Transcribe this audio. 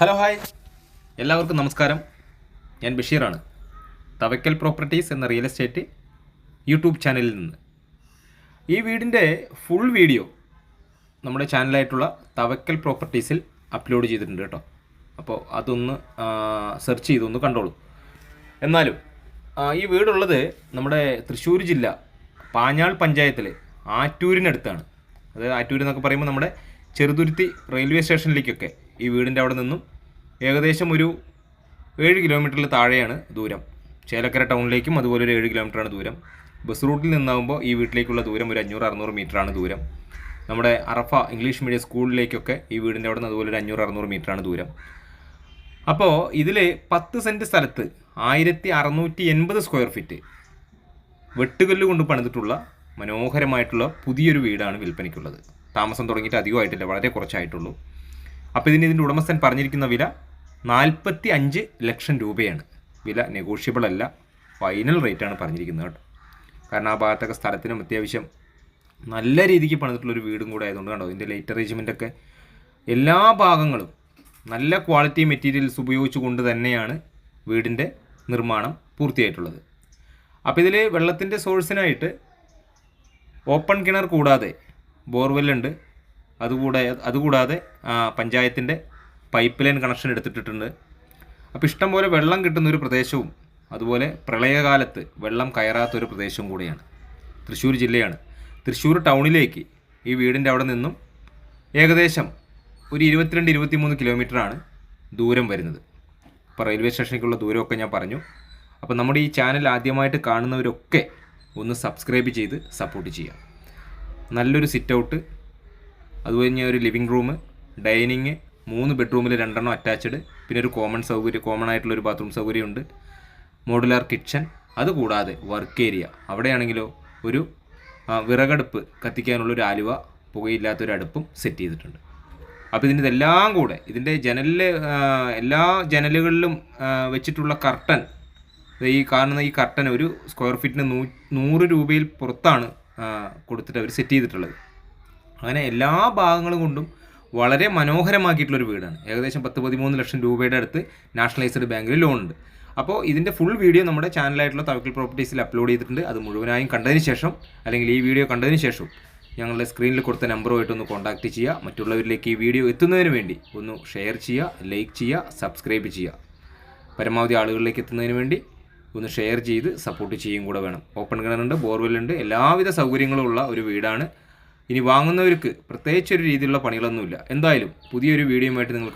Hello hi. എല്ലാവർക്കും നമസ്കാരം. ഞാൻ ബഷീറാണ്. തവയ്ക്കൽ പ്രോപ്പർട്ടീസ് എന്ന റിയൽ എസ്റ്റേറ്റ് യൂട്യൂബ് ചാനലിൽ നിന്ന്. ഈ വീടിന്റെ ഫുൾ വീഡിയോ നമ്മുടെ ചാനലായിട്ടുള്ള തവയ്ക്കൽ പ്രോപ്പർട്ടീസിൽ അപ്ലോഡ് ചെയ്തിട്ടുണ്ട് കേട്ടോ. അപ്പോൾ അതൊന്ന് സെർച്ച് ചെയ്തൊന്ന് കണ്ടോളൂ. എന്നാലും ഈ വീടുള്ളത് നമ്മുടെ തൃശ്ശൂർ ജില്ല പാഞ്ഞാൾ പഞ്ചായത്തിൽ ആറ്റൂരിനടുത്താണ്. അതായത് ആറ്റൂർ പറയുമ്പോൾ നമ്മുടെ ചെറുതുരുത്തി റെയിൽവേ സ്റ്റേഷനിലേക്കൊക്കെ ഈ വീടിന്റെ അവിടെ നിന്നും ഏകദേശം ഒരു ഏഴ് കിലോമീറ്ററിൽ താഴെയാണ് ദൂരം. ചേലക്കര ടൗണിലേക്കും അതുപോലെ ഒരു ഏഴ് കിലോമീറ്ററാണ് ദൂരം. ബസ് റൂട്ടിൽ നിന്നാകുമ്പോൾ ഈ വീട്ടിലേക്കുള്ള ദൂരം ഒരു അഞ്ഞൂറ് അറുന്നൂറ് മീറ്ററാണ് ദൂരം. നമ്മുടെ അറഫ ഇംഗ്ലീഷ് മീഡിയം സ്കൂളിലേക്കൊക്കെ ഈ വീടിന്റെ അവിടെ നിന്ന് അതുപോലെ ഒരു അഞ്ഞൂറ് അറുന്നൂറ് മീറ്ററാണ് ദൂരം. അപ്പോൾ ഇതിൽ പത്ത് സെന്റ് സ്ഥലത്ത് ആയിരത്തി അറുന്നൂറ്റി എൺപത് സ്ക്വയർ ഫീറ്റ് വെട്ടുകല്ല് കൊണ്ട് പണിതിട്ടുള്ള മനോഹരമായിട്ടുള്ള പുതിയൊരു വീടാണ് വിൽപ്പനയ്ക്കുള്ളത്. താമസം തുടങ്ങിയിട്ട് അധികമായിട്ടില്ല വളരെ കുറച്ചായിട്ടുള്ളൂ. അപ്പോൾ ഇതിന് ഇതിന്റെ ഉടമസ്ഥൻ പറഞ്ഞിരിക്കുന്ന വില നാൽപ്പത്തി അഞ്ച് ലക്ഷം രൂപയാണ്. വില നെഗോഷ്യബിൾ അല്ല. ഫൈനൽ റേറ്റാണ് പറഞ്ഞിരിക്കുന്നത് കേട്ടോ. കാരണം ആ ഭാഗത്തൊക്കെ സ്ഥലത്തിനും അത്യാവശ്യം നല്ല രീതിക്ക് പണിതിട്ടുള്ളൊരു വീടും കൂടെ ആയതുകൊണ്ട് കണ്ടോ? ഇതിന്റെ ലൈറ്റ് അറേഞ്ച്മെന്റ് ഒക്കെ എല്ലാ ഭാഗങ്ങളും നല്ല ക്വാളിറ്റി മെറ്റീരിയൽസ് ഉപയോഗിച്ചുകൊണ്ട് തന്നെയാണ് വീടിന്റെ നിർമ്മാണം പൂർത്തിയായിട്ടുള്ളത്. അപ്പോൾ ഇതിൽ വെള്ളത്തിന്റെ സോഴ്സിനായിട്ട് ഓപ്പൺ കിണർ കൂടാതെ ബോർവെല്ലുണ്ട് അതുകൂടെ അതുകൂടാതെ പഞ്ചായത്തിന്റെ പൈപ്പ് ലൈൻ കണക്ഷൻ എടുത്തിട്ടിട്ടുണ്ട്. അപ്പോൾ ഇഷ്ടം പോലെ വെള്ളം കിട്ടുന്ന ഒരു പ്രദേശവും അതുപോലെ പ്രളയകാലത്ത് വെള്ളം കയറാത്തൊരു പ്രദേശവും കൂടിയാണ്. തൃശ്ശൂർ ജില്ലയാണ്. തൃശ്ശൂർ ടൗണിലേക്ക് ഈ വീടിന്റെ അവിടെ നിന്നും ഏകദേശം ഒരു ഇരുപത്തിരണ്ട് ഇരുപത്തിമൂന്ന് കിലോമീറ്ററാണ് ദൂരം വരുന്നത്. അപ്പോൾ റെയിൽവേ സ്റ്റേഷനിലേക്കുള്ള ദൂരമൊക്കെ ഞാൻ പറഞ്ഞു. അപ്പോൾ നമ്മുടെ ഈ ചാനൽ ആദ്യമായിട്ട് കാണുന്നവരൊക്കെ ഒന്ന് സബ്സ്ക്രൈബ് ചെയ്ത് സപ്പോർട്ട് ചെയ്യാം നല്ലൊരു സിറ്റ് ഔട്ട് തന്നെ ഒരു ലിവിങ് റൂം ഡൈനിങ് മൂന്ന് ബെഡ്റൂമിൽ രണ്ടെണ്ണം അറ്റാച്ച്ഡ് പിന്നെ ഒരു കോമൺ സൗകര്യം കോമൺ ആയിട്ടുള്ള ഒരു ബാത്റൂം സൗകര്യമുണ്ട്. മോഡുലാർ കിച്ചൺ അതുകൂടാതെ വർക്ക് ഏരിയ അവിടെയാണെങ്കിലോ ഒരു വിറകടുപ്പ് കത്തിക്കാനുള്ളൊരു ആലുവ പുകയില്ലാത്തൊരു അടുപ്പും സെറ്റ് ചെയ്തിട്ടുണ്ട്. അപ്പോൾ ഇതിന്റെ ഇതെല്ലാം കൂടെ ഇതിന്റെ ജനലിൽ എല്ലാ ജനലുകളിലും വെച്ചിട്ടുള്ള കർട്ടൻ ഈ കാണുന്ന ഈ കർട്ടൻ ഒരു സ്ക്വയർ ഫീറ്റിന് നൂ നൂറ് രൂപയിൽ പുറത്താണ് കൊടുത്തിട്ട് അവർ സെറ്റ് ചെയ്തിട്ടുള്ളത്. അങ്ങനെ എല്ലാ ഭാഗങ്ങളും കൊണ്ടും വളരെ മനോഹരമാക്കിയിട്ടുള്ളൊരു വീടാണ്. ഏകദേശം പത്ത് പതിമൂന്ന് ലക്ഷം രൂപയുടെ അടുത്ത് നാഷണലൈസ്ഡ് ബാങ്കിൽ ലോൺ ഉണ്ട് അപ്പോൾ ഇതിന്റെ ഫുൾ വീഡിയോ നമ്മുടെ ചാനലായിട്ടുള്ള തവക്കൽ പ്രോപ്പർട്ടീസിൽ അപ്ലോഡ് ചെയ്തിട്ടുണ്ട്. അത് മുഴുവനായും കണ്ടതിന് ശേഷം അല്ലെങ്കിൽ ഈ വീഡിയോ കണ്ടതിന് ശേഷം ഞങ്ങളുടെ സ്ക്രീനിൽ കൊടുത്ത നമ്പറുമായിട്ട് ഒന്ന് കോൺടാക്റ്റ് ചെയ്യുക. മറ്റുള്ളവരിലേക്ക് ഈ വീഡിയോ എത്തുന്നതിന് വേണ്ടി ഒന്ന് ഷെയർ ചെയ്യുക ലൈക്ക് ചെയ്യുക സബ്സ്ക്രൈബ് ചെയ്യുക. പരമാവധി ആളുകളിലേക്ക് എത്തുന്നതിന് വേണ്ടി ഒന്ന് ഷെയർ ചെയ്ത് സപ്പോർട്ട് ചെയ്യും കൂടെ വേണം. ഓപ്പൺ കിണറുണ്ട് ബോർവെല്ലുണ്ട്. എല്ലാവിധ സൗകര്യങ്ങളും ഉള്ള ഒരു വീടാണ്. ഇനി വാങ്ങുന്നവർക്ക് പ്രത്യേകിച്ചൊരു രീതിയിലുള്ള പണികളൊന്നുമില്ല. എന്തായാലും പുതിയൊരു വീഡിയോയുമായിട്ട് നിങ്ങൾക്ക്